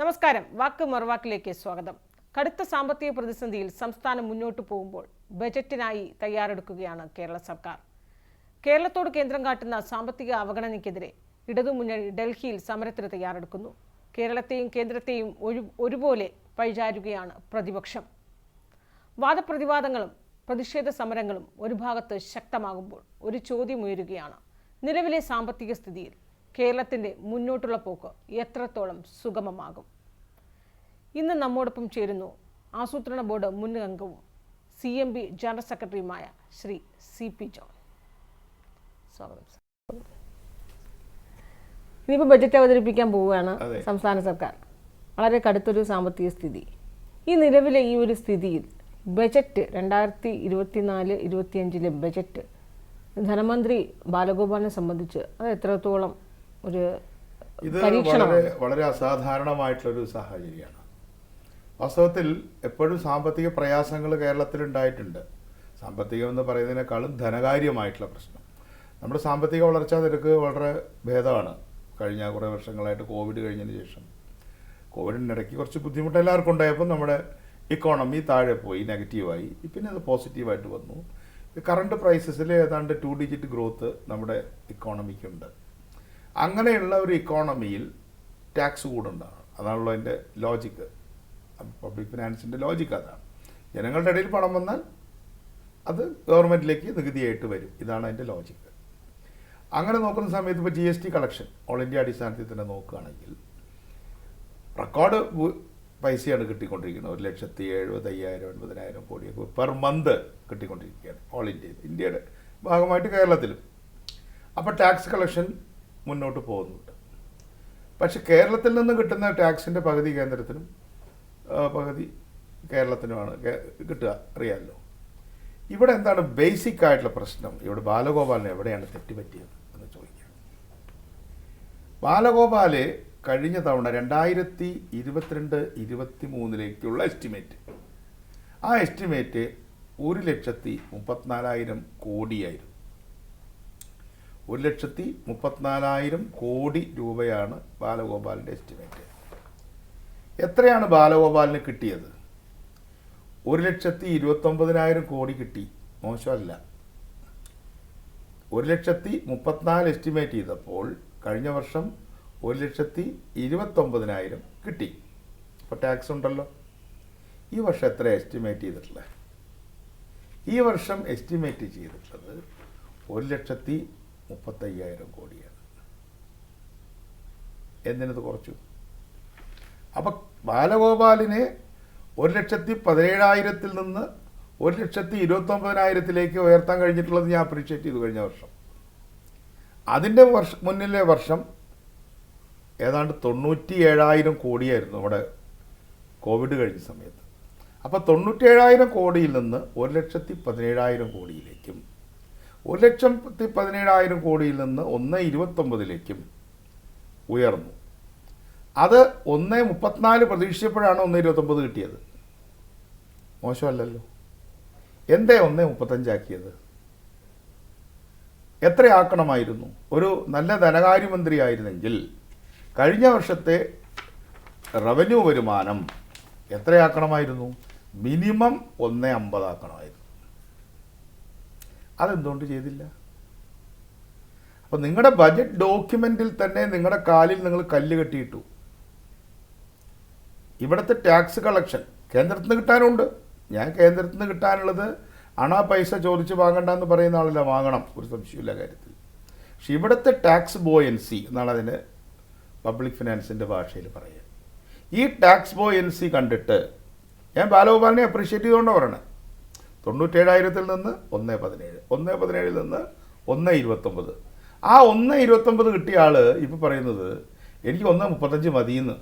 നമസ്കാരം. വാക്ക് മറുവാക്കിലേക്ക് സ്വാഗതം. കടുത്ത സാമ്പത്തിക പ്രതിസന്ധിയിൽ സംസ്ഥാനം മുന്നോട്ട് പോകുമ്പോൾ ബജറ്റിനായി തയ്യാറെടുക്കുകയാണ് കേരള സർക്കാർ. കേരളത്തോട് കേന്ദ്രം കാട്ടുന്ന സാമ്പത്തിക അവഗണനയ്ക്കെതിരെ ഇടതുമുന്നണി ഡൽഹിയിൽ സമരത്തിന് തയ്യാറെടുക്കുന്നു. കേരളത്തെയും കേന്ദ്രത്തെയും ഒരു ഒരുപോലെ പഴിചാരുകയാണ് പ്രതിപക്ഷം. വാദപ്രതിവാദങ്ങളും പ്രതിഷേധ സമരങ്ങളും ഒരു ഭാഗത്ത് ശക്തമാകുമ്പോൾ ഒരു ചോദ്യം ഉയരുകയാണ് നിലവിലെ സാമ്പത്തിക സ്ഥിതിയിൽ. കേരളത്തിന്റെ മുന്നോട്ടുള്ള പോക്ക് എത്രത്തോളം സുഗമമാകും? ഇന്ന് നമ്മോടൊപ്പം ചേരുന്നു ആസൂത്രണ ബോർഡ് മുൻ അംഗവും സി എം ബി ജനറൽ സെക്രട്ടറിയുമായ ശ്രീ സി പി ജോൺ. സ്വാഗതം. ഇനിയിപ്പോൾ ബജറ്റ് അവതരിപ്പിക്കാൻ പോവുകയാണ് സംസ്ഥാന സർക്കാർ. വളരെ കടുത്തൊരു സാമ്പത്തിക സ്ഥിതി. ഈ നിലവിലെ ഈ ഒരു സ്ഥിതിയിൽ ബജറ്റ് രണ്ടായിരത്തി ഇരുപത്തിനാല് ഇരുപത്തിയഞ്ചിലെ ബജറ്റ് ധനമന്ത്രി ബാലഗോപാലിനെ സംബന്ധിച്ച് അത് എത്രത്തോളം ഒരു ഇത് വളരെ വളരെ അസാധാരണമായിട്ടുള്ളൊരു സാഹചര്യമാണ്. വാസ്തവത്തിൽ എപ്പോഴും സാമ്പത്തിക പ്രയാസങ്ങൾ കേരളത്തിൽ ഉണ്ടായിട്ടുണ്ട് സാമ്പത്തികം എന്ന് പറയുന്നതിനേക്കാളും ധനകാര്യമായിട്ടുള്ള പ്രശ്നം. നമ്മുടെ സാമ്പത്തിക വളർച്ചാ നിരക്ക് വളരെ ഭേദമാണ്. കഴിഞ്ഞ കുറേ വർഷങ്ങളായിട്ട് കോവിഡ് കഴിഞ്ഞതിന് ശേഷം. കോവിഡിനിടയ്ക്ക് കുറച്ച് ബുദ്ധിമുട്ട് എല്ലാവർക്കും ഉണ്ടായപ്പോൾ നമ്മുടെ ഇക്കോണമി താഴെ പോയി നെഗറ്റീവായി പിന്നെ അത് പോസിറ്റീവായിട്ട് വന്നു. കറണ്ട് പ്രൈസസിൽ ഏതാണ്ട് ടു ഡിജിറ്റ് ഗ്രോത്ത് നമ്മുടെ ഇക്കോണമിക്കുണ്ട് അങ്ങനെയുള്ള ഒരു ഇക്കോണമിയിൽ ടാക്സ് കൂടുണ്ടാണ് അതാണല്ലോ അതിന്റെ ലോജിക്ക് പബ്ലിക് ഫിനാൻസിന്റെ ലോജിക്ക് അതാണ്. ജനങ്ങളുടെ ഇടയിൽ പണം വന്നാൽ അത് ഗവൺമെന്റിലേക്ക് നികുതിയായിട്ട് വരും. ഇതാണ് അതിന്റെ ലോജിക്ക് അങ്ങനെ നോക്കുന്ന സമയത്ത് ഇപ്പോൾ G S T collection all India അടിസ്ഥാനത്തിൽ തന്നെ നോക്കുകയാണെങ്കിൽ റെക്കോർഡ് പൈസയാണ് കിട്ടിക്കൊണ്ടിരിക്കുന്നത്. ഒരു ലക്ഷത്തി എഴുപത് അയ്യായിരം എൺപതിനായിരം കോടിയൊക്കെ പെർ മന്ത് കിട്ടിക്കൊണ്ടിരിക്കുകയാണ്. ഓൾ ഇന്ത്യയിൽ ഇന്ത്യയുടെ ഭാഗമായിട്ട് കേരളത്തിലും. അപ്പോൾ ടാക്സ് കളക്ഷൻ മുന്നോട്ട് പോകുന്നുണ്ട്. പക്ഷെ കേരളത്തിൽ നിന്ന് കിട്ടുന്ന ടാക്സിന്റെ പകുതി കേന്ദ്രത്തിനും പകുതി കേരളത്തിനുമാണ് കിട്ടുക അറിയാമല്ലോ. ഇവിടെ എന്താണ് ബേസിക് ആയിട്ടുള്ള പ്രശ്നം? ഇവിടെ ബാലഗോപാലിന് എവിടെയാണ് തെറ്റുപറ്റിയത് എന്ന് ചോദിക്കുക ബാലഗോപാൽ കഴിഞ്ഞ തവണ രണ്ടായിരത്തി ഇരുപത്തിരണ്ട് ഇരുപത്തി മൂന്നിലേക്കുള്ള എസ്റ്റിമേറ്റ് ആ എസ്റ്റിമേറ്റ് ഒരു ലക്ഷത്തി മുപ്പത്തിനാലായിരം കോടിയായിരുന്നു. ഒരു ലക്ഷത്തി മുപ്പത്തിനാലായിരം കോടി രൂപയാണ് ബാലഗോപാലിന്റെ എസ്റ്റിമേറ്റ് എത്രയാണ് ബാലഗോപാലിന് കിട്ടിയത്? ഒരു ലക്ഷത്തി ഇരുപത്തൊമ്പതിനായിരം കോടി കിട്ടി. മോശമല്ല. ഒരു ലക്ഷത്തി മുപ്പത്തിനാല് എസ്റ്റിമേറ്റ് ചെയ്തപ്പോൾ കഴിഞ്ഞ വർഷം ഒരു ലക്ഷത്തി ഇരുപത്തൊമ്പതിനായിരം കിട്ടി. അപ്പോൾ ടാക്സ് ഉണ്ടല്ലോ. ഈ വർഷം എത്ര എസ്റ്റിമേറ്റ് ചെയ്തിട്ടുള്ളത്? ഈ വർഷം എസ്റ്റിമേറ്റ് ചെയ്തിട്ടുള്ളത് ഒരു ലക്ഷത്തി മുപ്പത്തയ്യായിരം കോടിയാണ്. എന്തിനത് കുറച്ചു? അപ്പം ബാലഗോപാലിനെ ഒരു ലക്ഷത്തി പതിനേഴായിരത്തിൽ നിന്ന് ഒരു ലക്ഷത്തി ഇരുപത്തൊമ്പതിനായിരത്തിലേക്ക് ഉയർത്താൻ കഴിഞ്ഞിട്ടുള്ളത് ഞാൻ അപ്രീഷിയേറ്റ് ചെയ്തു കഴിഞ്ഞ വർഷം. അതിന്റെ വർഷ മുന്നിലെ വർഷം ഏതാണ്ട് തൊണ്ണൂറ്റി ഏഴായിരം കോടിയായിരുന്നു നമ്മുടെ കോവിഡ് കഴിഞ്ഞ സമയത്ത്. അപ്പോൾ തൊണ്ണൂറ്റി ഏഴായിരം കോടിയിൽ നിന്ന് ഒരു ലക്ഷത്തി പതിനേഴായിരം കോടിയിലേക്കും ഒരു ലക്ഷത്തി പതിനേഴായിരം കോടിയിൽ നിന്ന് ഒന്ന് ഇരുപത്തൊമ്പതിലേക്കും ഉയർന്നു. അത് ഒന്ന് മുപ്പത്തിനാല് പ്രതീക്ഷിച്ചപ്പോഴാണ് ഒന്ന് ഇരുപത്തൊമ്പത് കിട്ടിയത്. മോശമല്ലല്ലോ. എന്തേ ഒന്ന് മുപ്പത്തഞ്ചാക്കിയത്? എത്രയാക്കണമായിരുന്നു? ഒരു നല്ല ധനകാര്യമന്ത്രി ആയിരുന്നെങ്കിൽ കഴിഞ്ഞ വർഷത്തെ റവന്യൂ വരുമാനം എത്രയാക്കണമായിരുന്നു? മിനിമം ഒന്ന് അമ്പതാക്കണമായിരുന്നു. അതെന്തുകൊണ്ട് ചെയ്തില്ല? അപ്പം നിങ്ങളുടെ ബജറ്റ് ഡോക്യുമെന്റിൽ തന്നെ നിങ്ങളുടെ കാലിൽ നിങ്ങൾ കല്ല് കെട്ടിയിട്ടു. ഇവിടുത്തെ ടാക്സ് കളക്ഷൻ കേന്ദ്രത്തിൽ നിന്ന് കിട്ടാനുണ്ട്. ഞാൻ കേന്ദ്രത്തിൽ നിന്ന് കിട്ടാനുള്ളത് അണ പൈസ ചോദിച്ച് വാങ്ങണ്ടെന്ന് പറയുന്ന ആളല്ല വാങ്ങണം ഒരു സംശയമില്ല കാര്യത്തിൽ. പക്ഷെ ഇവിടുത്തെ ടാക്സ് ബോയൻസി എന്നാണ് അതിന് പബ്ലിക് ഫിനാൻസിന്റെ ഭാഷയിൽ പറയുക. ഈ ടാക്സ് ബോയൻസി കണ്ടിട്ട് ഞാൻ ബാലഗോപാലിനെ അപ്രീഷിയേറ്റ് ചെയ്തുകൊണ്ടാണ് പറയണത് തൊണ്ണൂറ്റേഴായിരത്തിൽ നിന്ന് ഒന്ന് പതിനേഴ് ഒന്ന് പതിനേഴിൽ നിന്ന് ഒന്ന് ഇരുപത്തൊമ്പത്. ആ ഒന്ന് ഇരുപത്തൊമ്പത് കിട്ടിയ ആൾ ഇപ്പോൾ പറയുന്നത് എനിക്ക് ഒന്ന് മുപ്പത്തഞ്ച് മതിയെന്ന്.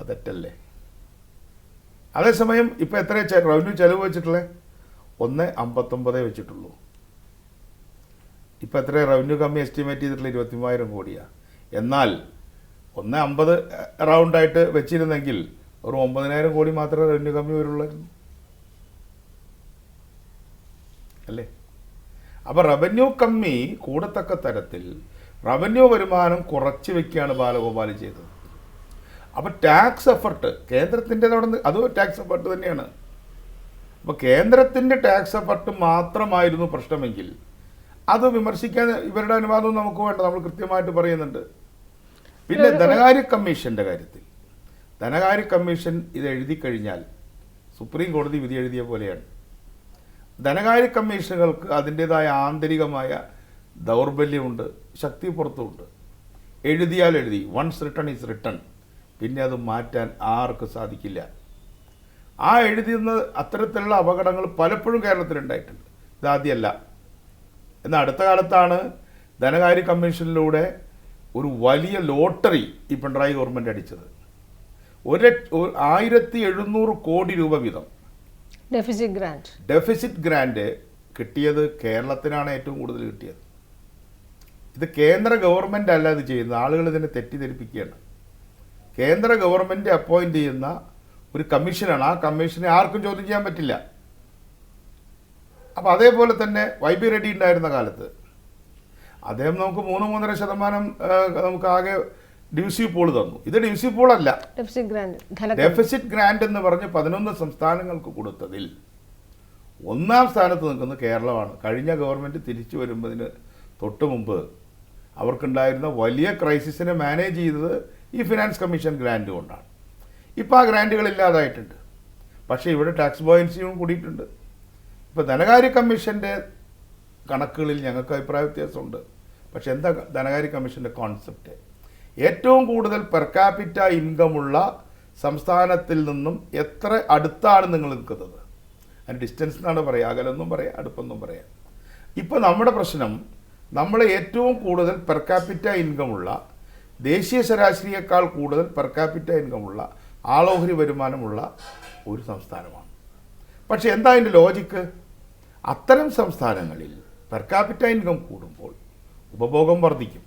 അതെറ്റല്ലേ? തെറ്റല്ലേ അതേസമയം ഇപ്പോൾ എത്ര റവന്യൂ ചെലവ് വെച്ചിട്ടുള്ളത് ഒന്ന് അമ്പത്തൊമ്പതേ വെച്ചിട്ടുള്ളൂ. ഇപ്പോൾ എത്ര റവന്യൂ കമ്മി എസ്റ്റിമേറ്റ് ചെയ്തിട്ടുള്ള ഇരുപത്തി കോടിയാണ് കോടിയാ. എന്നാൽ ഒന്ന് അമ്പത് റൗണ്ടായിട്ട് വെച്ചിരുന്നെങ്കിൽ ഒരു ഒമ്പതിനായിരം കോടി മാത്രമേ റവന്യൂ കമ്മി വരുള്ളായിരുന്നു അല്ലേ? അപ്പോൾ റവന്യൂ കമ്മി കൂടത്തക്ക തരത്തിൽ റവന്യൂ വരുമാനം കുറച്ച് വെക്കുകയാണ് ബാലഗോപാൽ ചെയ്തത്. അപ്പോൾ ടാക്സ് എഫർട്ട് കേന്ദ്രത്തിന്റെ അവിടെ അതും ടാക്സ് എഫർട്ട് തന്നെയാണ്. അപ്പോൾ കേന്ദ്രത്തിന്റെ ടാക്സ് എഫർട്ട് മാത്രമായിരുന്നു പ്രശ്നമെങ്കിൽ അത് വിമർശിക്കാൻ ഇവരുടെ അനുവാദവും നമുക്ക് വേണ്ട നമ്മൾ കൃത്യമായിട്ട് പറയുന്നുണ്ട്. പിന്നെ ധനകാര്യ കമ്മീഷന്റെ കാര്യത്തിൽ. ധനകാര്യ കമ്മീഷൻ ഇത് എഴുതി കഴിഞ്ഞാൽ സുപ്രീം കോടതി വിധി എഴുതിയ പോലെയാണ്. ധനകാര്യ കമ്മീഷനുകൾക്ക് അതിന്റെതായ ആന്തരികമായ ദൗർബല്യമുണ്ട് ശക്തി പുറത്തുമുണ്ട് എഴുതിയാൽ എഴുതി വൺസ് റിട്ടൺ ഈസ് റിട്ടൺ പിന്നെ അത് മാറ്റാൻ ആർക്ക് സാധിക്കില്ല. ആ എഴുതിയെന്ന് അത്തരത്തിലുള്ള അപകടങ്ങൾ പലപ്പോഴും കേരളത്തിലുണ്ടായിട്ടുണ്ട്. ഇതാദ്യമല്ല എന്നാൽ അടുത്ത കാലത്താണ് ധനകാര്യ കമ്മീഷനിലൂടെ ഒരു വലിയ ലോട്ടറി ഈ പിണറായി ഗവൺമെന്റ് അടിച്ചത്. ഒരു ആയിരത്തി എഴുന്നൂറ് കോടി രൂപ വീതം. ഡെഫിസിറ്റ് ഗ്രാൻഡ് ഡെഫിസിറ്റ് ഗ്രാൻഡ് കിട്ടിയത് കേരളത്തിനാണ് ഏറ്റവും കൂടുതൽ കിട്ടിയത്. ഇത് കേന്ദ്ര ഗവൺമെന്റ് അല്ല ഇത് ചെയ്യുന്നത്. ആളുകൾ ഇതിനെ തെറ്റിദ്ധരിപ്പിക്കുകയാണ്. കേന്ദ്ര ഗവൺമെന്റ് അപ്പോയിന്റ് ചെയ്യുന്ന ഒരു കമ്മീഷനാണ്. ആ കമ്മീഷനെ ആർക്കും ചോദ്യം ചെയ്യാൻ പറ്റില്ല. അപ്പോൾ അതേപോലെ തന്നെ വൈ ബി റെഡ്ഡി ഉണ്ടായിരുന്ന കാലത്ത് അദ്ദേഹം നമുക്ക് മൂന്ന് മൂന്നര ശതമാനം നമുക്ക് ആകെ ഡിവിസി പോൾ തന്നു. ഇത് ഡിവിസി പോൾ അല്ല. ഡെഫിസിറ്റ് ഗ്രാൻഡ് എന്ന് പറഞ്ഞ് പതിനൊന്ന് സംസ്ഥാനങ്ങൾക്ക് കൊടുത്തതിൽ ഒന്നാം സ്ഥാനത്ത് നിൽക്കുന്ന കേരളമാണ്. കഴിഞ്ഞ ഗവൺമെന്റ് തിരിച്ചു വരുമ്പതിന് തൊട്ട് മുമ്പ് അവർക്കുണ്ടായിരുന്ന വലിയ ക്രൈസിസിനെ മാനേജ് ചെയ്തത് ഈ ഫിനാൻസ് കമ്മീഷൻ ഗ്രാൻഡ് കൊണ്ടാണ്. ഇപ്പോൾ ആ ഗ്രാൻഡുകൾ ഇല്ലാതായിട്ടുണ്ട്. പക്ഷേ ഇവിടെ ടാക്സ് ബോയൻസിയും കൂടിയിട്ടുണ്ട്. ഇപ്പോൾ ധനകാര്യ കമ്മീഷന്റെ കണക്കുകളിൽ ഞങ്ങൾക്ക് അഭിപ്രായ വ്യത്യാസമുണ്ട്. പക്ഷെ എന്താ ധനകാര്യ കമ്മീഷന്റെ കോൺസെപ്റ്റ്? ഏറ്റവും കൂടുതൽ പെർ ക്യാപിറ്റ ഇൻകമുള്ള സംസ്ഥാനത്തിൽ നിന്നും എത്ര അടുത്താണ് നിങ്ങൾ നിൽക്കുന്നത്? അതിന് ഡിസ്റ്റൻസ് എന്നാണ് പറയുക അകലെന്നും പറയാം അടുപ്പെന്നും പറയാം. ഇപ്പോൾ നമ്മുടെ പ്രശ്നം നമ്മൾ ഏറ്റവും കൂടുതൽ പെർ ക്യാപിറ്റ ഇൻകമുള്ള ദേശീയ ശരാശരിയേക്കാൾ കൂടുതൽ പെർ ക്യാപിറ്റ ഇൻകമുള്ള ആളോഹരി വരുമാനമുള്ള ഒരു സംസ്ഥാനമാണ്. പക്ഷെ എന്താ അതിന്റെ ലോജിക്ക് അത്തരം സംസ്ഥാനങ്ങളിൽ പെർ ക്യാപിറ്റ ഇൻകം കൂടുമ്പോൾ ഉപഭോഗം വർദ്ധിക്കും.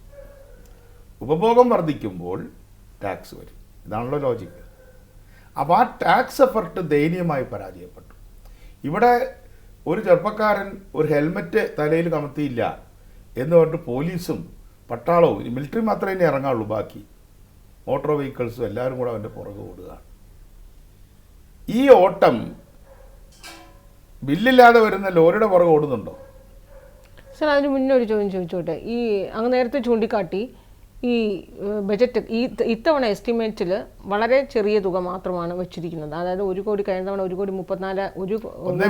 ഉപഭോഗം വർദ്ധിക്കുമ്പോൾ ടാക്സ് വരും. ഇതാണല്ലോ ലോജിക് അപ്പോൾ ആ ടാക്സ് എഫർട്ട് ദയനീയമായി പരാജയപ്പെട്ടു. ഇവിടെ ഒരു ചെറുപ്പക്കാരൻ ഒരു ഹെൽമെറ്റ് തലയിൽ കമത്തിയില്ല എന്ന് പറഞ്ഞിട്ട് പോലീസും പട്ടാളവും മിലിറ്ററി മാത്രമേ ഇനി ഇറങ്ങാവുള്ളൂ ബാക്കി. മോട്ടോർ വെഹിക്കിൾസും എല്ലാവരും കൂടെ അവന്റെ പുറകെ ഓടുകയാണ്. ഈ ഓട്ടം ബില്ലില്ലാതെ വരുന്ന ലോറിയുടെ പുറകെ ഓടുന്നുണ്ടോ? സാർ അതിന് മുന്നേ ഒരു ചോദ്യം ചോദിച്ചോട്ടെ? ഈ അങ്ങ് നേരത്തെ ചൂണ്ടിക്കാട്ടി ഈ ബജറ്റ് ഈ ഇത്തവണ എസ്റ്റിമേറ്റിൽ വളരെ ചെറിയ തുക മാത്രമാണ് വെച്ചിരിക്കുന്നത്. അതായത് ഒരു കോടി കഴിഞ്ഞ തവണ ഒരു കോടി മുപ്പത്തിനാല് ഒരു ഒന്നേ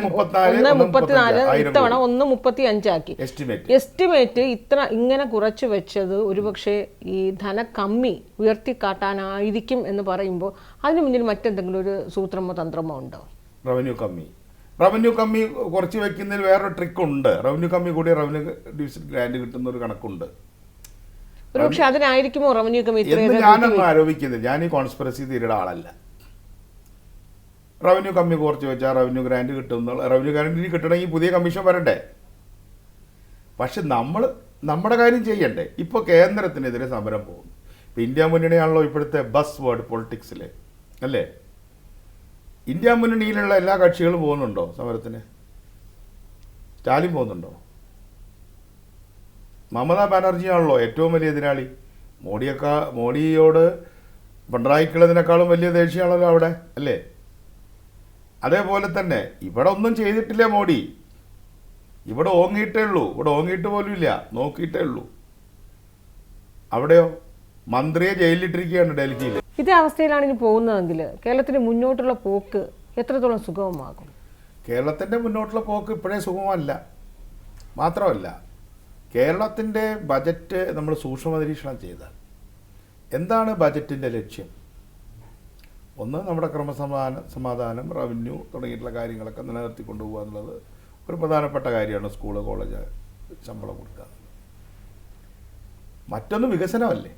മുപ്പത്തിനാല് ഇത്തവണ ഒന്ന് മുപ്പത്തി അഞ്ചാക്കി എസ്റ്റിമേറ്റ് എസ്റ്റിമേറ്റ് ഇത്ര ഇങ്ങനെ കുറച്ച് വെച്ചത് ഒരുപക്ഷെ ഈ ധനക്കമ്മി ഉയർത്തിക്കാട്ടാനായിരിക്കും എന്ന് പറയുമ്പോൾ അതിന് മുന്നിൽ മറ്റെന്തെങ്കിലും ഒരു സൂത്രമോ തന്ത്രമോ ഉണ്ടോ? റവന്യൂ കമ്മി. റവന്യൂ കമ്മി കുറച്ച് വെക്കുന്നതിൽ വേറൊരു ട്രിക്ക് ഉണ്ട്. റവന്യൂ കമ്മി കൂടി റവന്യൂ ഡിവിഷൻ ഗ്രാൻഡ് കിട്ടുന്ന ഒരു കണക്കുണ്ട്. അതിനായിരിക്കുമോ റവന്യൂ ഞാനൊന്നും ആരോപിക്കുന്നില്ല ഞാൻ ഈ കോൺസ്പിറസി തീരുടെ ആളല്ല. റവന്യൂ കമ്മി കുറച്ച് വെച്ചാൽ റവന്യൂ ഗ്രാൻഡ് കിട്ടും റവന്യൂ ഗ്രാൻഡ് ഇനി കിട്ടണമെങ്കിൽ പുതിയ കമ്മീഷൻ വരണ്ടേ? പക്ഷെ നമ്മൾ നമ്മുടെ കാര്യം ചെയ്യണ്ടേ? ഇപ്പോൾ കേന്ദ്രത്തിനെതിരെ സമരം പോകുന്നു. ഇപ്പം ഇന്ത്യ മുന്നണിയാണല്ലോ ഇപ്പോഴത്തെ ബസ് വേർഡ് പൊളിറ്റിക്സിൽ അല്ലേ? ഇന്ത്യ മുന്നണിയിലുള്ള എല്ലാ കക്ഷികളും പോകുന്നുണ്ടോ സമരത്തിന്? സ്റ്റാലിൻ പോകുന്നുണ്ടോ? മമതാ ബാനർജിയാണല്ലോ ഏറ്റവും വലിയ എതിരാളി. മോഡിയൊക്കെ മോഡിയോട് പിണറായിക്കുള്ളതിനേക്കാളും വലിയ ദേഷ്യമാണല്ലോ അവിടെ അല്ലേ? അതേപോലെ തന്നെ ഇവിടെ ഒന്നും ചെയ്തിട്ടില്ല മോഡി. ഇവിടെ ഓങ്ങിയിട്ടേ ഉള്ളൂ. ഇവിടെ ഓങ്ങിയിട്ട് പോലും ഇല്ല. നോക്കിയിട്ടേ ഉള്ളൂ. അവിടെയോ? മന്ത്രിയെ ജയിലിലിട്ടിരിക്കുകയാണ് ഡൽഹിയിൽ ഇതേ അവസ്ഥയിലാണ് ഇനി പോകുന്നതെങ്കിൽ കേരളത്തിന് മുന്നോട്ടുള്ള പോക്ക് എത്രത്തോളം സുഗമമാകും? കേരളത്തിന്റെ മുന്നോട്ടുള്ള പോക്ക് ഇപ്പോഴേ സുഗമല്ല മാത്രമല്ല കേരളത്തിന്റെ ബജറ്റ് നമ്മൾ സൂക്ഷ്മ നിരീക്ഷണം ചെയ്താൽ എന്താണ് ബജറ്റിന്റെ ലക്ഷ്യം? ഒന്ന് നമ്മുടെ ക്രമസമാധാന സമാധാനം റവന്യൂ തുടങ്ങിയിട്ടുള്ള കാര്യങ്ങളൊക്കെ നിലനിർത്തി കൊണ്ടുപോകുക എന്നുള്ളത് ഒരു പ്രധാനപ്പെട്ട കാര്യമാണ് സ്കൂൾ കോളേജ് ശമ്പളം കൊടുക്കുക മറ്റൊന്ന് വികസനമല്ലേ?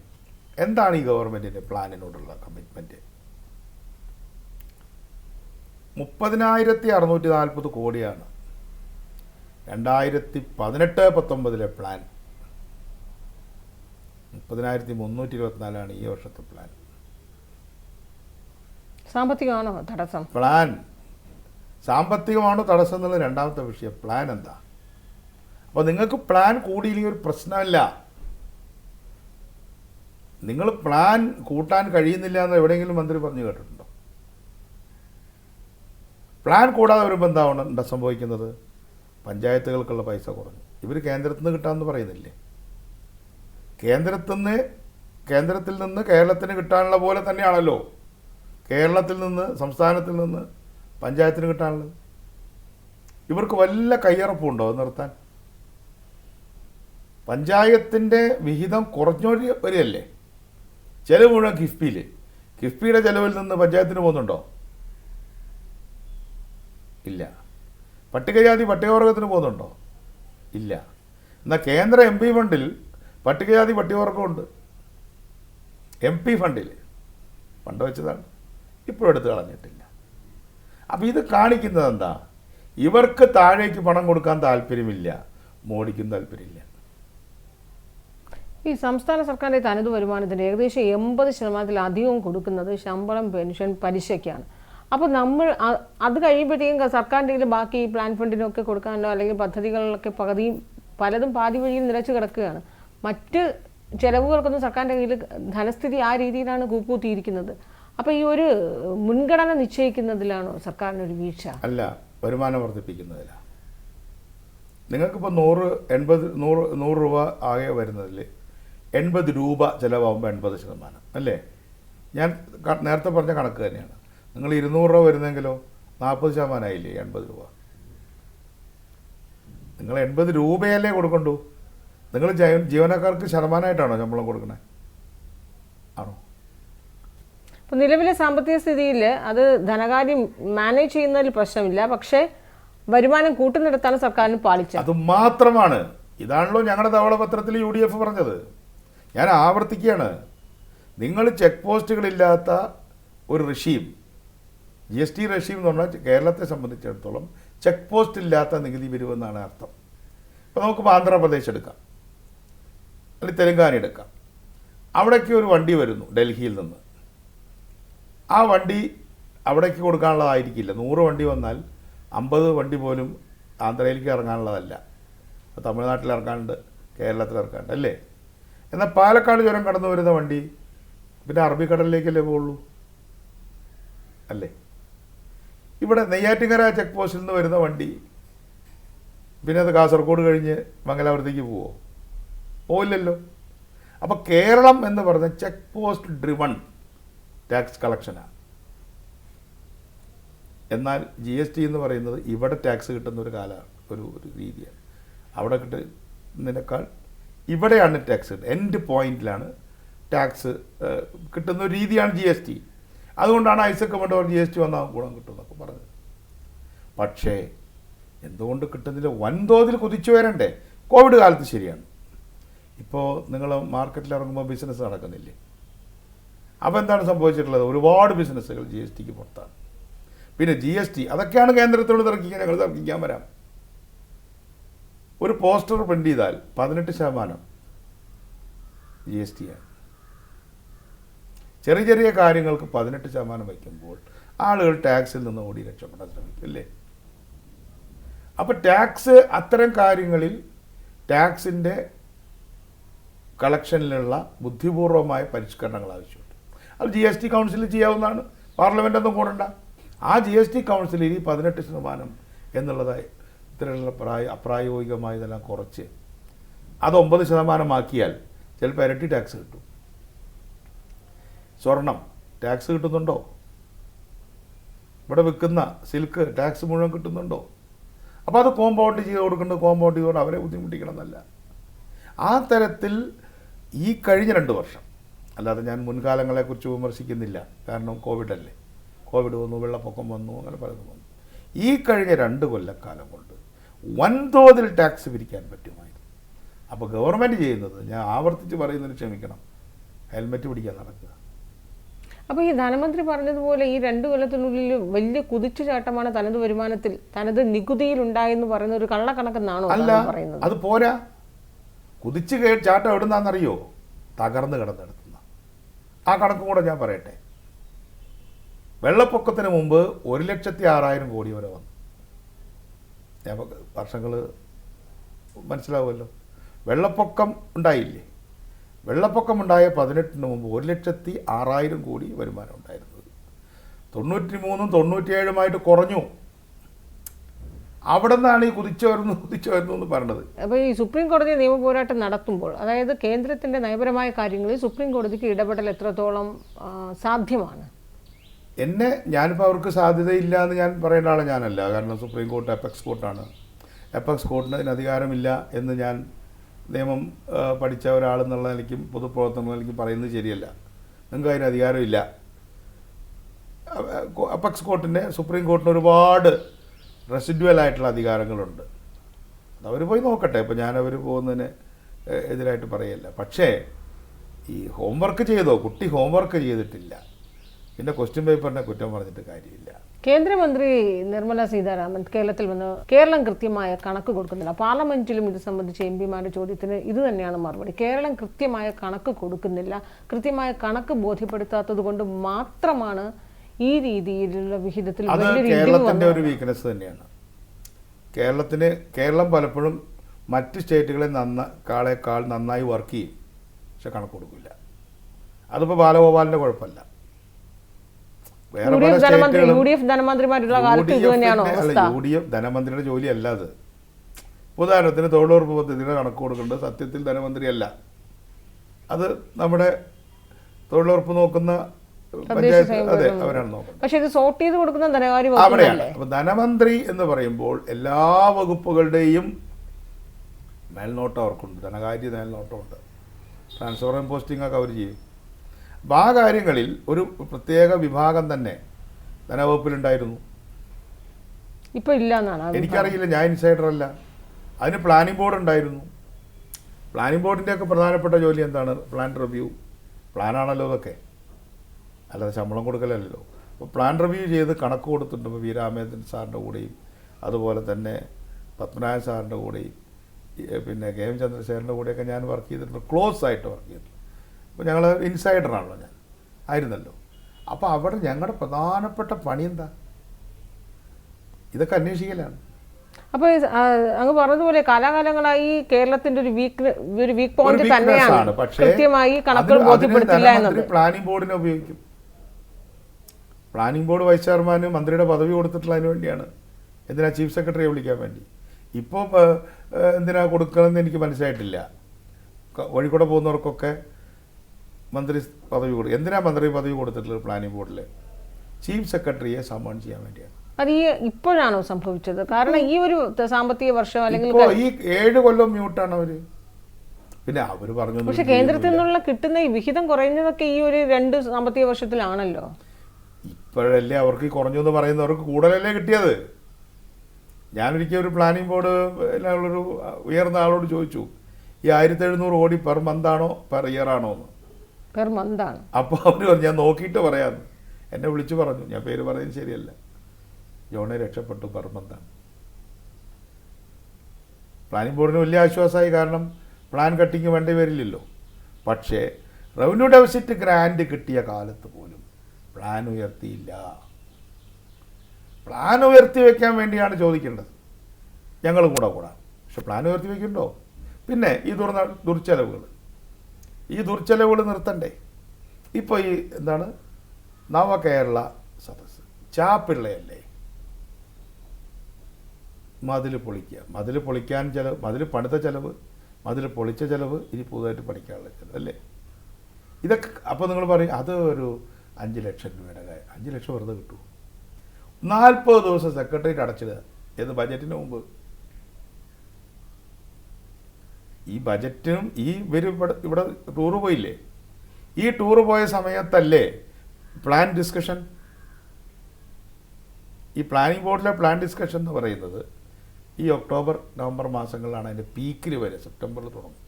എന്താണ് ഈ ഗവൺമെന്റിന്റെ പ്ലാനിനോടുള്ള കമ്മിറ്റ്മെന്റ് മുപ്പതിനായിരത്തി അറുന്നൂറ്റി നാൽപ്പത് കോടിയാണ് രണ്ടായിരത്തി പതിനെട്ട് പത്തൊമ്പതിലെ പ്ലാൻ മുപ്പതിനായിരത്തി മുന്നൂറ്റി ഇരുപത്തിനാലാണ് ഈ വർഷത്തെ പ്ലാൻ സാമ്പത്തികമാണോ തടസ്സം? പ്ലാൻ സാമ്പത്തികമാണോ തടസ്സം എന്നുള്ള രണ്ടാമത്തെ വിഷയം. പ്ലാൻ എന്താ? അപ്പോൾ നിങ്ങൾക്ക് പ്ലാൻ കൂടിയില്ലെങ്കിൽ ഒരു പ്രശ്നമില്ല. നിങ്ങൾ പ്ലാൻ കൂട്ടാൻ കഴിയുന്നില്ല എന്ന് എവിടെയെങ്കിലും മന്ത്രി പറഞ്ഞു കേട്ടിട്ടുണ്ടോ? പ്ലാൻ കൂടാതെ വരുമ്പോൾ എന്താ സംഭവിക്കുന്നത്? പഞ്ചായത്തുകൾക്കുള്ള പൈസ കുറഞ്ഞു. ഇവർ കേന്ദ്രത്തിൽ നിന്ന് കിട്ടാമെന്ന് പറയുന്നില്ലേ? കേന്ദ്രത്തിൽ നിന്ന് കേന്ദ്രത്തിൽ നിന്ന് കേരളത്തിന് കിട്ടാനുള്ള പോലെ തന്നെയാണല്ലോ. കേരളത്തിൽ നിന്ന് സംസ്ഥാനത്തിൽ നിന്ന് പഞ്ചായത്തിന് കിട്ടാനുള്ളത്. ഇവർക്ക് വല്ല കയ്യറപ്പുണ്ടോ അത് നിർത്താൻ? പഞ്ചായത്തിന്റെ വിഹിതം കുറഞ്ഞൊരു വരികയല്ലേ ചിലവ് മുഴുവൻ കിഫ്ബിയിൽ കിഫ്ബിയുടെ ചിലവിൽ നിന്ന് പഞ്ചായത്തിന് പോകുന്നുണ്ടോ? ഇല്ല. പട്ടികജാതി പട്ടികവർഗത്തിന് പോകുന്നുണ്ടോ ഇല്ല. എന്നാൽ കേന്ദ്ര എം പി ഫണ്ടിൽ പട്ടികജാതി പട്ടികവർഗമുണ്ട്. എം പി ഫണ്ടിൽ. ഫണ്ട് വെച്ചതാണ്. ഇപ്പോഴും എടുത്ത് കളഞ്ഞിട്ടില്ല. അപ്പോൾ ഇത് കാണിക്കുന്നത് എന്താ? ഇവർക്ക് താഴേക്ക് പണം കൊടുക്കാൻ താല്പര്യമില്ല. മോഡിക്കും താല്പര്യമില്ല. ഈ സംസ്ഥാന സർക്കാരിന്റെ തനത് വരുമാനത്തിന്റെ ഏകദേശം എൺപത് ശതമാനത്തിലധികവും കൊടുക്കുന്നത് ശമ്പളം പെൻഷൻ പലിശയ്ക്കാണ്. അപ്പോൾ നമ്മൾ അത് കഴിയുമ്പോഴത്തേക്കും സർക്കാരിന്റെ ബാക്കി പ്ലാൻ ഫണ്ടിനൊക്കെ കൊടുക്കാനോ അല്ലെങ്കിൽ പദ്ധതികളിലൊക്കെ പകുതിയും പലതും പാതി വഴിയിൽ നിലച്ചു കിടക്കുകയാണ്. മറ്റ് ചെലവുകൾക്കൊന്നും സർക്കാരിന്റെ കയ്യിൽ ധനസ്ഥിതി ആ രീതിയിലാണ് കൂപ്പൂത്തിയിരിക്കുന്നത്. അപ്പോൾ ഈ ഒരു മുൻഗണന നിശ്ചയിക്കുന്നതിലാണോ സർക്കാരിനൊരു വീഴ്ച? അല്ല വരുമാനം വർദ്ധിപ്പിക്കുന്നതിലാണ് നിങ്ങൾക്കിപ്പോൾ നൂറ് എൺപത് നൂറ് നൂറ് രൂപ ആകെ വരുന്നതിൽ എൺപത് രൂപ ചിലവാകുമ്പോൾ എൺപത് ശതമാനം അല്ലേ? ഞാൻ നേരത്തെ പറഞ്ഞ കണക്ക് തന്നെയാണ്. നിങ്ങൾ ഇരുന്നൂറ് രൂപ വരുന്നെങ്കിലോ നാൽപ്പത് ശതമാനമായില്ലേ എൺപത് രൂപ? നിങ്ങൾ എൺപത് രൂപയല്ലേ കൊടുക്കണ്ടു? നിങ്ങൾ ജീവനക്കാർക്ക് ശതമാനമായിട്ടാണോ ശമ്പളം കൊടുക്കണേ? ആണോ? ഇപ്പം നിലവിലെ സാമ്പത്തിക സ്ഥിതിയിൽ അത് ധനകാര്യം മാനേജ് ചെയ്യുന്നതിൽ പ്രശ്നമില്ല. പക്ഷേ വരുമാനം കൂട്ടുന്നിടത്താണ് സർക്കാരിന് പാലിച്ചത് അത് മാത്രമാണ്. ഇതാണല്ലോ ഞങ്ങളുടെ ധവളപത്രത്തിൽ യു ഡി എഫ് പറഞ്ഞത്. ഞാൻ ആവർത്തിക്കുകയാണ്. നിങ്ങൾ ചെക്ക് പോസ്റ്റുകളില്ലാത്ത ഒരു regime G S T regime എന്ന് പറഞ്ഞാൽ കേരളത്തെ സംബന്ധിച്ചിടത്തോളം ചെക്ക് പോസ്റ്റ് ഇല്ലാത്ത നികുതി പിരിവെന്നാണ് അർത്ഥം. ഇപ്പോൾ നമുക്ക് ആന്ധ്രാപ്രദേശ് എടുക്കാം. അല്ലെങ്കിൽ തെലങ്കാന എടുക്കാം. അവിടേക്ക് ഒരു വണ്ടി വരുന്നു ഡൽഹിയിൽ നിന്ന്. ആ വണ്ടി അവിടേക്ക് കൊടുക്കാനുള്ളതായിരിക്കില്ല. നൂറ് വണ്ടി വന്നാൽ അമ്പത് വണ്ടി പോലും ആന്ധ്രയിലേക്ക് ഇറങ്ങാനുള്ളതല്ല. തമിഴ്നാട്ടിൽ ഇറക്കാനുണ്ട് കേരളത്തിൽ ഇറക്കാനുണ്ട് അല്ലേ? എന്നാൽ പാലക്കാട് ചുരം കടന്നു വരുന്ന വണ്ടി പിന്നെ അറബിക്കടലിലേക്കല്ലേ പോകുള്ളൂ അല്ലേ? ഇവിടെ നെയ്യാറ്റിങ്കര ചെക്ക് പോസ്റ്റിൽ നിന്ന് വരുന്ന വണ്ടി പിന്നെ അത് കാസർഗോഡ് കഴിഞ്ഞ് മംഗലാപുരത്തേക്ക് പോവോ? പോയില്ലല്ലോ അപ്പോൾ കേരളം എന്ന് പറഞ്ഞ ചെക്ക് പോസ്റ്റ് ഡ്രിവൺ ടാക്സ് കളക്ഷനാണ് എന്നാൽ ജി എസ് ടി എന്ന് പറയുന്നത് ഇവിടെ ടാക്സ് കിട്ടുന്ന ഒരു കാലമാണ് ഒരു ഒരു രീതിയാണ്. അവിടെ കിട്ടുന്നതിനേക്കാൾ ഇവിടെയാണ് ടാക്സ് കിട്ടുന്നത്. എൻഡ് പോയിന്റിലാണ് ടാക്സ് കിട്ടുന്ന ഒരു രീതിയാണ് ജി എസ് ടി അതുകൊണ്ടാണ് ഐസക് മണ്ടവർ ജി എസ് ടി വന്നാൽ ഗുണം കിട്ടുമെന്നൊക്കെ പറഞ്ഞത്. പക്ഷേ എന്തുകൊണ്ട് കിട്ടുന്നില്ല? വൻതോതിൽ കുതിച്ചു വരണ്ടേ? കോവിഡ് കാലത്ത് ശരിയാണ്. ഇപ്പോൾ നിങ്ങൾ മാർക്കറ്റിൽ ഇറങ്ങുമ്പോൾ ബിസിനസ് നടക്കുന്നില്ലേ? അപ്പോൾ എന്താണ് സംഭവിച്ചിട്ടുള്ളത്? ഒരുപാട് ബിസിനസ്സുകൾ ജി എസ് ടിക്ക് പുറത്താണ്. പിന്നെ ജി എസ് ടി അതൊക്കെയാണ് കേന്ദ്രത്തോട് തർക്കിക്കാൻ ഞങ്ങൾ തർക്കിക്കാൻ വരാം. ഒരു പോസ്റ്റർ പ്രിന്റ് ചെയ്താൽ പതിനെട്ട് ശതമാനം ജി എസ് ടി ആണ് ചെറിയ ചെറിയ കാര്യങ്ങൾക്ക് പതിനെട്ട് ശതമാനം വയ്ക്കുമ്പോൾ ആളുകൾ ടാക്സിൽ നിന്ന് ഓടി രക്ഷപ്പെടാൻ ശ്രമിക്കും അല്ലേ അപ്പോൾ ടാക്സ് അത്തരം കാര്യങ്ങളിൽ ടാക്സിന്റെ കളക്ഷനിലുള്ള ബുദ്ധിപൂർവമായ പരിഷ്കരണങ്ങൾ ആവശ്യമുണ്ട്. അത് ജി എസ് ടി കൗൺസിലിൽ ചെയ്യാവുന്നതാണ്. പാർലമെന്റ് ഒന്നും കൂടണ്ട. ആ ജി എസ് ടി കൗൺസിലിൽ ഈ പതിനെട്ട് ശതമാനം എന്നുള്ളതായി ഇത്തരമുള്ള പ്രായ അപ്രായോഗികമായതെല്ലാം കുറച്ച്. അത് ഒമ്പത് ശതമാനമാക്കിയാൽ ചിലപ്പോൾ ഇരട്ടി ടാക്സ് കിട്ടും. സ്വർണം. ടാക്സ് കിട്ടുന്നുണ്ടോ? ഇവിടെ വിൽക്കുന്ന സിൽക്ക് ടാക്സ് മുഴുവൻ കിട്ടുന്നുണ്ടോ? അപ്പോൾ അത് കോമ്പൗണ്ട് ചെയ്ത് കൊടുക്കേണ്ടത് കോമ്പൗണ്ട് ചെയ്തുകൊണ്ട് അവരെ ബുദ്ധിമുട്ടിക്കണം എന്നല്ല ആ തരത്തിൽ ഈ കഴിഞ്ഞ രണ്ട് വർഷം അല്ലാതെ ഞാൻ മുൻകാലങ്ങളെക്കുറിച്ച് വിമർശിക്കുന്നില്ല കാരണം കോവിഡ് അല്ലേ. കോവിഡ് വന്നു വെള്ളപ്പൊക്കം വന്നു അങ്ങനെ പലതും വന്നു. ഈ കഴിഞ്ഞ രണ്ട് കൊല്ലക്കാലം കൊണ്ട് വൻതോതിൽ ടാക്സ് പിരിക്കാൻ പറ്റുമായിരുന്നു. അപ്പോൾ ഗവൺമെന്റ് ചെയ്യുന്നത് ഞാൻ ആവർത്തിച്ച് പറയുന്നതിന് ക്ഷമിക്കണം ഹെൽമെറ്റ് പിടിക്കാൻ നടക്കുക. അപ്പോൾ ഈ ധനമന്ത്രി പറഞ്ഞതുപോലെ ഈ രണ്ട് കൊല്ലത്തിനുള്ളിൽ വലിയ കുതിച്ചുചാട്ടമാണ് തനത് വരുമാനത്തിൽ തനത് നികുതിയിൽ ഉണ്ടായെന്ന് പറയുന്ന ഒരു കള്ളക്കണക്കെന്നാണോ അല്ല പറയുന്നത്? അത് പോരാ. കുതിച്ചു ചാട്ടം എവിടുന്നാണെന്നറിയോ? തകർന്ന് കിടന്നെടുത്തുന്ന ആ കണക്കും കൂടെ ഞാൻ പറയട്ടെ. വെള്ളപ്പൊക്കത്തിന് മുമ്പ് ഒരു ലക്ഷത്തി ആറായിരം കോടി വരെ വന്നു. ഞാൻ വർഷങ്ങൾ മനസ്സിലാവുമല്ലോ. വെള്ളപ്പൊക്കം ഉണ്ടായില്ലേ? വെള്ളപ്പൊക്കമുണ്ടായ പതിനെട്ടിന് മുമ്പ് ഒരു ലക്ഷത്തി ആറായിരം കോടി വരുമാനം ഉണ്ടായിരുന്നത്. തൊണ്ണൂറ്റി മൂന്നും തൊണ്ണൂറ്റിയേഴുമായിട്ട് കുറഞ്ഞു. അവിടെ നിന്നാണ് ഈ കുതിച്ചു വരുന്നു കുതിച്ചു വരുന്നു എന്ന് പറഞ്ഞത്. അപ്പോൾ ഈ സുപ്രീം കോടതി നിയമ പോരാട്ടം നടത്തുമ്പോൾ അതായത് കേന്ദ്രത്തിന്റെ നയപരമായ കാര്യങ്ങളിൽ സുപ്രീം കോടതിക്ക് ഇടപെടൽ എത്രത്തോളം സാധ്യമാണ്? എന്നെ ഞാനിപ്പോൾ അവർക്ക് സാധ്യതയില്ല എന്ന് ഞാൻ പറയേണ്ട ആളെ ഞാനല്ല. കാരണം സുപ്രീം കോർട്ട് എപ്പക്സ് കോർട്ടാണ്. എപ്പക്സ് കോർട്ടിന് അതിന് അധികാരമില്ല എന്ന് ഞാൻ നിയമം പഠിച്ച ഒരാളെന്നുള്ള നിലയ്ക്കും പൊതുപ്രവർത്തനം നിലയ്ക്കും പറയുന്നത് ശരിയല്ല. നിങ്ങൾക്ക് അതിന് അധികാരമില്ല. അപ്പക്സ് കോർട്ടിന്റെ സുപ്രീം കോർട്ടിന് ഒരുപാട് റെസിഡ്വൽ ആയിട്ടുള്ള അധികാരങ്ങളുണ്ട്. അതവർ പോയി നോക്കട്ടെ. ഇപ്പോൾ ഞാനവർ പോകുന്നതിന് എതിരായിട്ട് പറയല്ല. പക്ഷേ ഈ ഹോംവർക്ക് ചെയ്തോ കുട്ടി ഹോംവർക്ക് ചെയ്തിട്ടില്ല. പിന്നെ ക്വസ്റ്റ്യൻ പേപ്പറിനെ കുറ്റം പറഞ്ഞിട്ട് കാര്യമില്ല. കേന്ദ്രമന്ത്രി നിർമ്മല സീതാരാമൻ കേരളത്തിൽ വന്ന് കേരളം കൃത്യമായ കണക്ക് കൊടുക്കുന്നില്ല. പാർലമെന്റിലും ഇത് സംബന്ധിച്ച് എം പിമാരുടെ ചോദ്യത്തിന് ഇത് തന്നെയാണ് മറുപടി. കേരളം കൃത്യമായ കണക്ക് കൊടുക്കുന്നില്ല. കൃത്യമായ കണക്ക് ബോധ്യപ്പെടുത്താത്തത് കൊണ്ട് മാത്രമാണ് ഈ രീതിയിലുള്ള വിഹിതത്തിൽ കേരളത്തിന്റെ ഒരു വീക്ക്നെസ് തന്നെയാണ്. കേരളത്തിന് കേരളം പലപ്പോഴും മറ്റ് സ്റ്റേറ്റുകളെ നന്ന കാളേക്കാൾ നന്നായി വർക്ക് ചെയ്യും. പക്ഷെ കണക്ക് കൊടുക്കില്ല. അതിപ്പോൾ ബാലഗോപാലിന്റെ കുഴപ്പമല്ല. യു ഡി എഫ് ധനമന്ത്രി സ്റ്റേറ്റുകളും യു ഡി എഫ് ധനമന്ത്രിമാരുള്ള കാലത്ത് ഇത് തന്നെയാണോ അവസ്ഥ? യു ഡി എഫ് ധനമന്ത്രിയുടെ ജോലിയല്ല അത്. ഉദാഹരണത്തിന് തൊഴിലുറപ്പ് പദ്ധതിയുടെ കണക്ക് കൊടുക്കേണ്ടത് സത്യത്തിൽ ധനമന്ത്രിയല്ല. അത് നമ്മുടെ തൊഴിലുറപ്പ് നോക്കുന്ന പഞ്ചായത്ത് അതെ അവരാണ് നോക്കുന്നത്. പക്ഷേ ഇത് സോർട്ട് ചെയ്ത് കൊടുക്കുന്ന ധനകാര്യ അവിടെയാണ്. വകുപ്പല്ലേ അപ്പൊ ധനമന്ത്രി എന്ന് പറയുമ്പോൾ എല്ലാ വകുപ്പുകളുടെയും മേൽനോട്ടം അവർക്കുണ്ട്. ധനകാര്യ മേൽനോട്ടമുണ്ട്. ട്രാൻസ്ഫർ ആൻഡ് പോസ്റ്റിംഗ് ഒക്കെ അവർ ചെയ്യും. അപ്പം ആ കാര്യങ്ങളിൽ ഒരു പ്രത്യേക വിഭാഗം തന്നെ ധനവകുപ്പിലുണ്ടായിരുന്നു. ഇപ്പോൾ ഇല്ല എന്നാണ് എനിക്കറിയില്ല ഞാൻ ഇൻസൈഡർ അല്ല. അതിന് പ്ലാനിംഗ് ബോർഡ് ഉണ്ടായിരുന്നു. പ്ലാനിംഗ് ബോർഡിന്റെ ഒക്കെ പ്രധാനപ്പെട്ട ജോലി എന്താണ്? പ്ലാൻ റിവ്യൂ പ്ലാനാണല്ലോ ഇതൊക്കെ. അല്ലാതെ ശമ്പളം കൊടുക്കലല്ലോ അപ്പോൾ പ്ലാൻ റിവ്യൂ ചെയ്ത് കണക്ക് കൊടുത്തിട്ടുണ്ട് ഇപ്പോൾ വി രാമേന്ദ്രൻ സാറിന്റെ കൂടെയും അതുപോലെ തന്നെ പത്മനാഭൻ സാറിന്റെ കൂടെയും പിന്നെ കെ എം ചന്ദ്രശേഖരന്റെ കൂടെയൊക്കെ ഞാൻ വർക്ക് ചെയ്തിട്ടുണ്ട്. ക്ലോസ് ആയിട്ട് വർക്ക് ചെയ്തിട്ടുണ്ട്. അപ്പോൾ ഞങ്ങൾ ഇൻസൈഡറാണല്ലോ ഞാൻ. ആയിരുന്നല്ലോ. അപ്പോൾ അവിടെ ഞങ്ങളുടെ പ്രധാനപ്പെട്ട പണി എന്താ? ഇതൊക്കെ അന്വേഷിക്കലാണ്. അപ്പോൾ അങ്ങ് പറഞ്ഞതുപോലെ കാലാകാലങ്ങളായി കേരളത്തിന്റെ ഒരു വീക്ക് ഒരു വീക്ക് പോയിന്റ് തന്നെയാണ് കൃത്യമായി കണക്കുകൾ ബോധ്യപ്പെടുത്തില്ല എന്നത് പ്ലാനിംഗ് ബോർഡിനെ ഉപയോഗിക്കും. പ്ലാനിംഗ് ബോർഡ് വൈസ് ചെയർമാന് മന്ത്രിയുടെ പദവി കൊടുത്തിട്ടുള്ള അതിന് വേണ്ടിയാണ്. എന്തിനാ ചീഫ് സെക്രട്ടറിയെ വിളിക്കാൻ വേണ്ടി? ഇപ്പോൾ എന്തിനാ കൊടുക്കണമെന്ന് എനിക്ക് മനസ്സിലായിട്ടില്ല. വഴിക്കൂടെ പോകുന്നവർക്കൊക്കെ മന്ത്രി പദവി കൊടുക്കും എന്തിനാ മന്ത്രി പദവി കൊടുത്തിട്ടുള്ള പ്ലാനിംഗ് ബോർഡിൽ ചീഫ് സെക്രട്ടറിയെ സമ്മൺ ചെയ്യാൻ വേണ്ടിയാണ്. അത് ഈ ഇപ്പോഴാണോ സംഭവിച്ചത്? കാരണം ഈ ഒരു സാമ്പത്തിക വർഷം അല്ലെങ്കിൽ ഈ ഏഴ് കൊല്ലം മ്യൂട്ടാണ് അവർ. പിന്നെ അവർ പറഞ്ഞു പക്ഷെ കേന്ദ്രത്തിൽ നിന്നുള്ള കിട്ടുന്ന ഈ വിഹിതം കുറയുന്നതൊക്കെ ഈ ഒരു രണ്ട് സാമ്പത്തിക വർഷത്തിലാണല്ലോ. ഇപ്പോഴല്ലേ അവർക്ക് കുറഞ്ഞു എന്ന് പറയുന്നവർക്ക് കൂടുതലല്ലേ കിട്ടിയത്? ഞാനൊരിക്കൽ ഒരു പ്ലാനിംഗ് ബോർഡ് ഉള്ളൊരു ഉയർന്ന ആളോട് ചോദിച്ചു ഈ ആയിരത്തി എഴുന്നൂറ് കോടി പെർ മന്താണോ പെർ ഇയർ ആണോ? എന്ന്. പെർ മന്താണ് അപ്പോൾ അവർ പറഞ്ഞു ഞാൻ നോക്കിയിട്ട് പറയാമെന്ന് എന്നെ വിളിച്ചു പറഞ്ഞു. ഞാൻ പേര് പറയുന്നത് ശരിയല്ല. ജോണെ രക്ഷപ്പെട്ടു പെർ മന്താണ് പ്ലാനിംഗ് ബോർഡിന് വലിയ ആശ്വാസമായി കാരണം പ്ലാൻ കട്ടിങ് വേണ്ടി വരില്ലല്ലോ. പക്ഷേ റവന്യൂ ഡെഫിസിറ്റ് ഗ്രാൻഡ് കിട്ടിയ കാലത്ത് പോലും പ്ലാൻ ഉയർത്തിയില്ല. പ്ലാൻ ഉയർത്തി വെക്കാൻ വേണ്ടിയാണ് ചോദിക്കേണ്ടത്. ഞങ്ങൾ കൂടെ കൂടാം. പക്ഷെ പ്ലാൻ ഉയർത്തി വെക്കുന്നുണ്ടോ? പിന്നെ ഈ ദുർന്ന ദുർച്ചെലവുകൾ. ഈ ദുർച്ചെലവുകൾ നിർത്തണ്ടേ? ഇപ്പോൾ ഈ എന്താണ്? നവകേരള സദസ് ചാപ്പിള്ളയല്ലേ? മതിൽ പൊളിക്കുക. മതിൽ പൊളിക്കാൻ ചിലവ് മതിൽ പണിത ചിലവ് മതിൽ പൊളിച്ച ചിലവ് ഇനി പുതുതായിട്ട് പഠിക്കാനുള്ള ചിലവ് അല്ലേ? ഇതൊക്കെ അപ്പോൾ നിങ്ങൾ പറയും അത് ഒരു അഞ്ച് ലക്ഷം രൂപയുടെ കാര്യം. അഞ്ച് ലക്ഷം വെറുതെ കിട്ടുമോ നാൽപ്പത് ദിവസം സെക്രട്ടറിയേറ്റ് അടച്ചിടുക. ഏത് ബജറ്റിന് മുമ്പ്? ഈ ബജറ്റും ഈ ഇവർ ഇവിടെ ഇവിടെ ടൂറ് പോയില്ലേ? ഈ ടൂർ പോയ സമയത്തല്ലേ പ്ലാൻ ഡിസ്കഷൻ ഈ പ്ലാനിംഗ് ബോർഡിലെ പ്ലാൻ ഡിസ്കഷൻ എന്ന് പറയുന്നത് ഈ ഒക്ടോബർ നവംബർ മാസങ്ങളിലാണ് അതിന്റെ പീക്കിൽ വരെ സെപ്റ്റംബറിൽ തുടങ്ങും.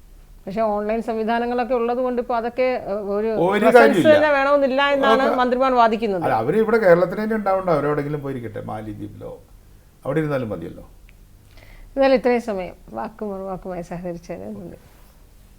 പക്ഷേ ഓൺലൈൻ സംവിധാനങ്ങളൊക്കെ ഉള്ളത് കൊണ്ട് ഇപ്പോൾ അതൊക്കെ ഒരു വേണമെന്നില്ല എന്നാണ് മന്ത്രിമാർ വാദിക്കുന്നത്. അവർ ഇവിടെ കേരളത്തിന് തന്നെ ഉണ്ടാവണ്ട അവരെവിടെങ്കിലും പോയിരിക്കട്ടെ മാലിദ്വീപിലോ അവിടെ ഇരുന്നാലും മതിയല്ലോ. എന്നാലും ഇത്രയും സമയം വാക്കും മറുവാക്കുമായി സഹകരിച്ചതിന് നന്ദി.